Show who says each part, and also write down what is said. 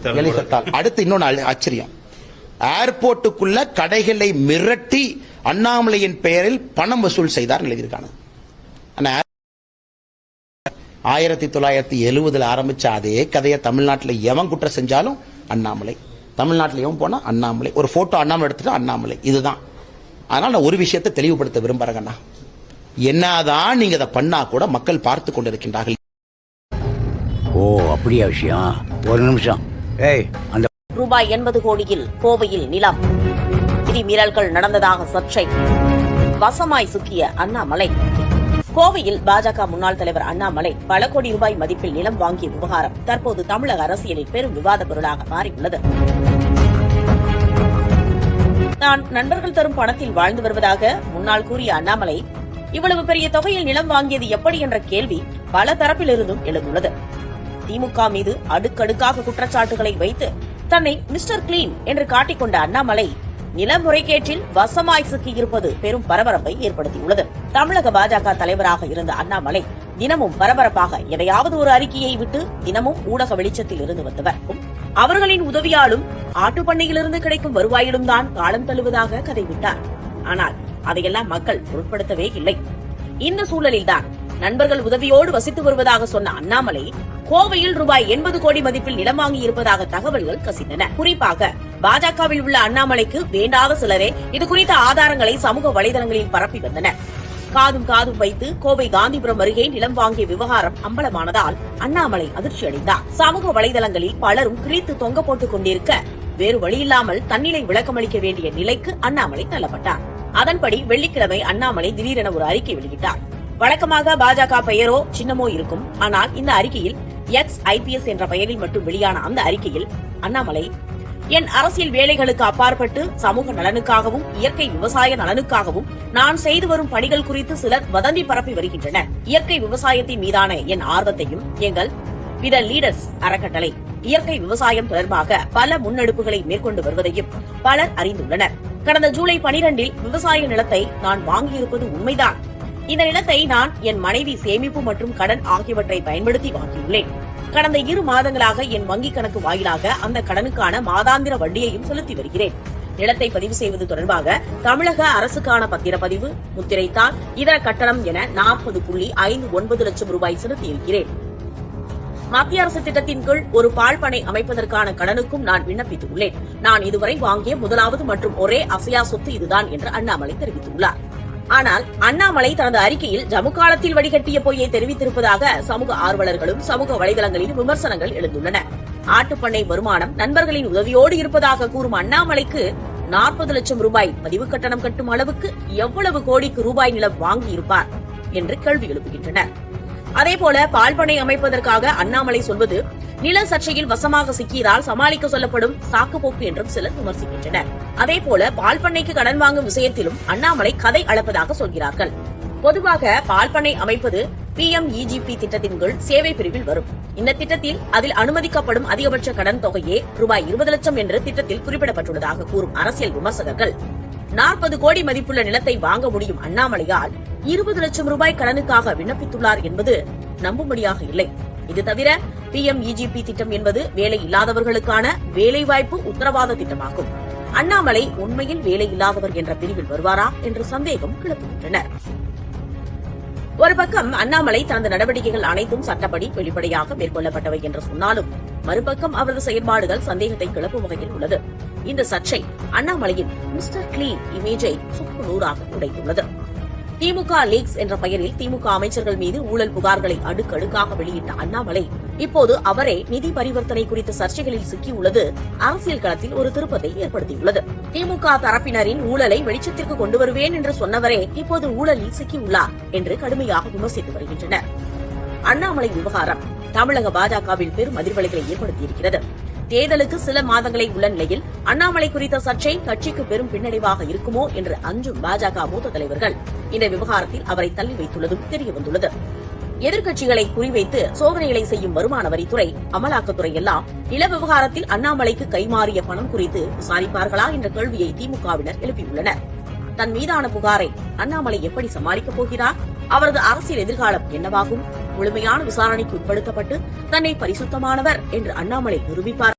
Speaker 1: எலிசத்தால் அடுத்து இன்னொன்னு ஆச்சரியம். ஏர்போர்ட்டுக்குள்ள கடைகளை மிரட்டி அண்ணாமலையின் பெயரில் பணம் வசூல் செய்தார் எழுதியிருக்காங்க ஆயிரத்தி தொள்ளாயிரத்தி எழுவதுல ஆரம்பிச்ச அதே கதையை தமிழ்நாட்டில் எவன் குற்றம் செஞ்சாலும் அண்ணாமலை. தமிழ்நாட்டில் எவன் போனா அண்ணாமலை. ஒரு போட்டோ அண்ணாமலை எடுத்துட்டு அண்ணாமலை. இதுதான். அதனால நான் ஒரு விஷயத்தை தெளிவுபடுத்த விரும்புறேங்கண்ணா என்னதான் நீங்க அதை பண்ணா கூட மக்கள் பார்த்து கொண்டிருக்கின்றார்கள்.
Speaker 2: ஓ அப்படியா விஷயம். ஒரு நிமிஷம்.
Speaker 3: ரூபாய் எண்பது கோடியில் கோவையில் நிலம் விதிமீறல்கள் நடந்ததாக சர்ச்சை. வசமாய் சுக்கிய அண்ணாமலை. கோவையில் பாஜக முன்னாள் தலைவர் அண்ணாமலை பல கோடி ரூபாய் மதிப்பில் நிலம் வாங்கிய விவகாரம் தற்போது தமிழக அரசியலில் பெரும் விவாத பொருளாக மாறியுள்ளது. நான் நண்பர்கள் தரும் பணத்தில் வாழ்ந்து வருவதாக முன்னாள் கூறிய அண்ணாமலை இவ்வளவு பெரிய தொகையில் நிலம் வாங்கியது எப்படி என்ற கேள்வி பல தரப்பிலிருந்தும் எழுந்துள்ளது. திமுக மீது அடுக்கடுக்காக குற்றச்சாட்டுகளை வைத்து தன்னை மிஸ்டர் கிளீன் என்று காட்டிக்கொண்ட அண்ணாமலை நில முறைகேட்டில் வசமாய் சிக்கியிருப்பது பெரும் பரபரப்பை ஏற்படுத்தியுள்ளது. தமிழக பாஜக தலைவராக இருந்த அண்ணாமலை தினமும் பரபரப்பாக எதையாவது ஒரு அறிக்கையை விட்டு தினமும் ஊடக வெளிச்சத்தில் இருந்து வந்தவர். அவர்களின் உதவியாலும் ஆட்டுப்பண்ணையிலிருந்து கிடைக்கும் வருவாயிலும் தான் காலம் தழுவதாக கதைவிட்டார். ஆனால் அதையெல்லாம் மக்கள் பொருட்படுத்தவே இல்லை. இந்த சூழலில்தான் நண்பர்கள் உதவியோடு வசித்து வருவதாக சொன்ன அண்ணாமலை கோவையில் ரூபாய் எண்பது கோடி மதிப்பில் நிலம் வாங்கி இருப்பதாக தகவல்கள் கசிந்தன. குறிப்பாக பாஜகவில் உள்ள அண்ணாமலைக்கு வேண்டாத சிலரே இது குறித்த ஆதாரங்களை சமூக வலைதளங்களில் பரப்பி வந்தனர் காதும் காதும் வைத்து கோவை காந்திபுரம் அருகே நிலம் வாங்கிய விவகாரம் அம்பலமானதால் அண்ணாமலை அதிர்ச்சி அடைந்தார். சமூக வலைதளங்களில் பலரும் கிழித்து தொங்க போட்டுக் கொண்டிருக்க வேறு வழியில்லாமல் தன்னிலை விளக்கமளிக்க வேண்டிய நிலைக்கு அண்ணாமலை தள்ளப்பட்டார். அதன்படி வெள்ளிக்கிழமை அண்ணாமலை திடீரென ஒரு அறிக்கை வெளியிட்டார். வழக்கமாக பாஜக பெயரோ சின்னமோ இருக்கும். ஆனால் இந்த அறிக்கையில் எக்ஸ் ஐபிஎஸ் என்ற பெயரில் மட்டும் வெளியான அந்த அறிக்கையில் அண்ணாமலை என் அரசியல் வேலைகளுக்கு அப்பாற்பட்டு சமூக நலனுக்காகவும் இயற்கை விவசாய நலனுக்காகவும் நான் செய்து வரும் பணிகள் குறித்து சிலர் வதந்தி பரப்பி வருகின்றனர். இயற்கை விவசாயத்தின் மீதான என் ஆர்வத்தையும் எங்கள் வித லீடர்ஸ் அறக்கட்டளை இயற்கை விவசாயம் தொடர்பாக பல முன்னெடுப்புகளை மேற்கொண்டு வருவதையும் பலர் அறிந்துள்ளனர். கடந்த ஜூலை பனிரெண்டில் விவசாய நிலத்தை நான் வாங்கியிருப்பது உண்மைதான். இந்த நிலத்தை நான் என் மனைவி சேமிப்பு மற்றும் கடன் ஆகியவற்றை பயன்படுத்தி வாங்கியுள்ளேன். கடந்த இரு மாதங்களாக என் வங்கிக் கணக்கு வாயிலாக அந்த கடனுக்கான மாதாந்திர வட்டியையும் செலுத்தி வருகிறேன். நிலத்தை பதிவு செய்வது தொடர்பாக தமிழக அரசுக்கான பத்திரப்பதிவு முத்திரைத்தாள் இதர கட்டணம் என நாற்பது புள்ளி ஐந்து ஒன்பது லட்சம் ரூபாய் செலுத்தியிருக்கிறேன். மத்திய அரசு திட்டத்தின் கீழ் ஒரு பால் அமைப்பதற்கான கடனுக்கும் நான் விண்ணப்பித்துள்ளேன். நான் இதுவரை வாங்கிய முதலாவது மற்றும் ஒரே அசையா சொத்து இதுதான் என்று அண்ணாமலை தெரிவித்துள்ளார். ஆனால் அண்ணாமலை தனது அறிக்கையில் ஜம்மு காலத்தில் வடிகட்டிய பொய்யை தெரிவித்திருப்பதாக சமூக ஆர்வலர்களும் சமூக வலைதளங்களில் விமர்சனங்கள் எழுந்துள்ளன. ஆட்டுப்பண்ணை வருமானம் நண்பர்களின் உதவியோடு இருப்பதாக கூறும் அண்ணாமலைக்கு நாற்பது லட்சம் ரூபாய் பதிவு கட்டணம் கட்டும் அளவுக்கு எவ்வளவு கோடிக்கு ரூபாய் நிலம் வாங்கியிருப்பார் என்று கேள்வி எழுப்புகின்றனர். அதேபோல பால்பனை அமைப்பதற்காக அண்ணாமலை சொல்வது நில சர்ச்சையில் வசமாக சிக்கியதால் சமாளிக்க சொல்லப்படும் சாக்குப்போக்கு என்றும் சிலர் விமர்சிக்கின்றனர். அதேபோல பால் பண்ணைக்கு கடன் வாங்கும் விஷயத்திலும் அண்ணாமலை கதை அளப்பதாக சொல்கிறார்கள். பொதுவாக பால் பண்ணை அமைப்பது இஜிபி திட்டத்தின் கீழ் சேவை பிரிவில் வரும். இந்த திட்டத்தில் அதில் அனுமதிக்கப்படும் அதிகபட்ச கடன் தொகையே ரூபாய் இருபது லட்சம் என்று திட்டத்தில் குறிப்பிடப்பட்டுள்ளதாக கூறும் அரசியல் விமர்சகர்கள். நாற்பது கோடி மதிப்புள்ள நிலத்தை வாங்க முடியும் அண்ணாமலையால் இருபது லட்சம் ரூபாய் கடனுக்காக விண்ணப்பித்துள்ளார் என்பது நம்பும்படியாக இல்லை. இது தவிர பி எம் இஜிபி திட்டம் என்பது வேலை இல்லாதவர்களுக்கான வேலைவாய்ப்பு உத்தரவாத திட்டமாகும். அண்ணாமலை உண்மையில் வேலை இல்லாதவர் என்ற பிரிவில் வருவாரா என்று சந்தேகம் கிளப்புகின்றனர். ஒரு பக்கம் அண்ணாமலை தனது நடவடிக்கைகள் அனைத்தும் சட்டப்படி வெளிப்படையாக மேற்கொள்ளப்பட்டவை என்று சொன்னாலும் மறுபக்கம் அவரது செயல்பாடுகள் சந்தேகத்தை கிளப்பும் வகையில் உள்ளது. இந்த சர்ச்சை அண்ணாமலையின் மிஸ்டர் கிளீன் இமேஜை சுக்கு நூறாக உடைத்துள்ளது. திமுக லீக்ஸ் என்ற பெயரில் திமுக அமைச்சர்கள் மீது ஊழல் புகார்களை அடுக்கடுக்காக வெளியிட்ட அண்ணாமலை இப்போது அவரே நிதி பரிவர்த்தனை குறித்த சர்ச்சைகளில் சிக்கியுள்ளது. அரசியல் களத்தில் ஒரு திருப்பத்தை ஏற்படுத்தியுள்ளது. திமுக தரப்பினரின் ஊழலை வெளிச்சத்திற்கு கொண்டு வருவேன் என்று சொன்னவரே இப்போது ஊழலில் சிக்கியுள்ளார் என்று கடுமையாக விமர்சித்து வருகின்றனர். அண்ணாமலை விவகாரம் தமிழக பாஜகவில் பெரும் அதிர்வலைகளை ஏற்படுத்தியிருக்கிறது. தேர்தலுக்கு சில மாதங்களே உள்ள நிலையில் அண்ணாமலை குறித்த சர்ச்சை கட்சிக்கு பெரும் பின்னடைவாக இருக்குமோ என்று அஞ்சும் பாஜக மூத்த தலைவர்கள். இந்த விவகாரத்தில் அவரை தள்ளி வைத்துள்ளதும் தெரியவந்துள்ளது. எதிர்க்கட்சிகளை குறிவைத்து சோதனைகளை செய்யும் வருமான வரித்துறை அமலாக்கத்துறை எல்லாம் நில விவகாரத்தில் அண்ணாமலைக்கு கைமாறிய பணம் குறித்து விசாரிப்பார்களா என்ற கேள்வியை திமுகவினர் எழுப்பியுள்ளனர். தன் மீதான புகாரை அண்ணாமலை எப்படி சமாளிக்கப் போகிறார்? அவரது அரசியல் எதிர்காலம் என்னவாகும்? முழுமையான விசாரணைக்கு உட்படுத்தப்பட்டு தன்னை பரிசுத்தமானவர் என்று அண்ணாமலை நிரூபிப்பார்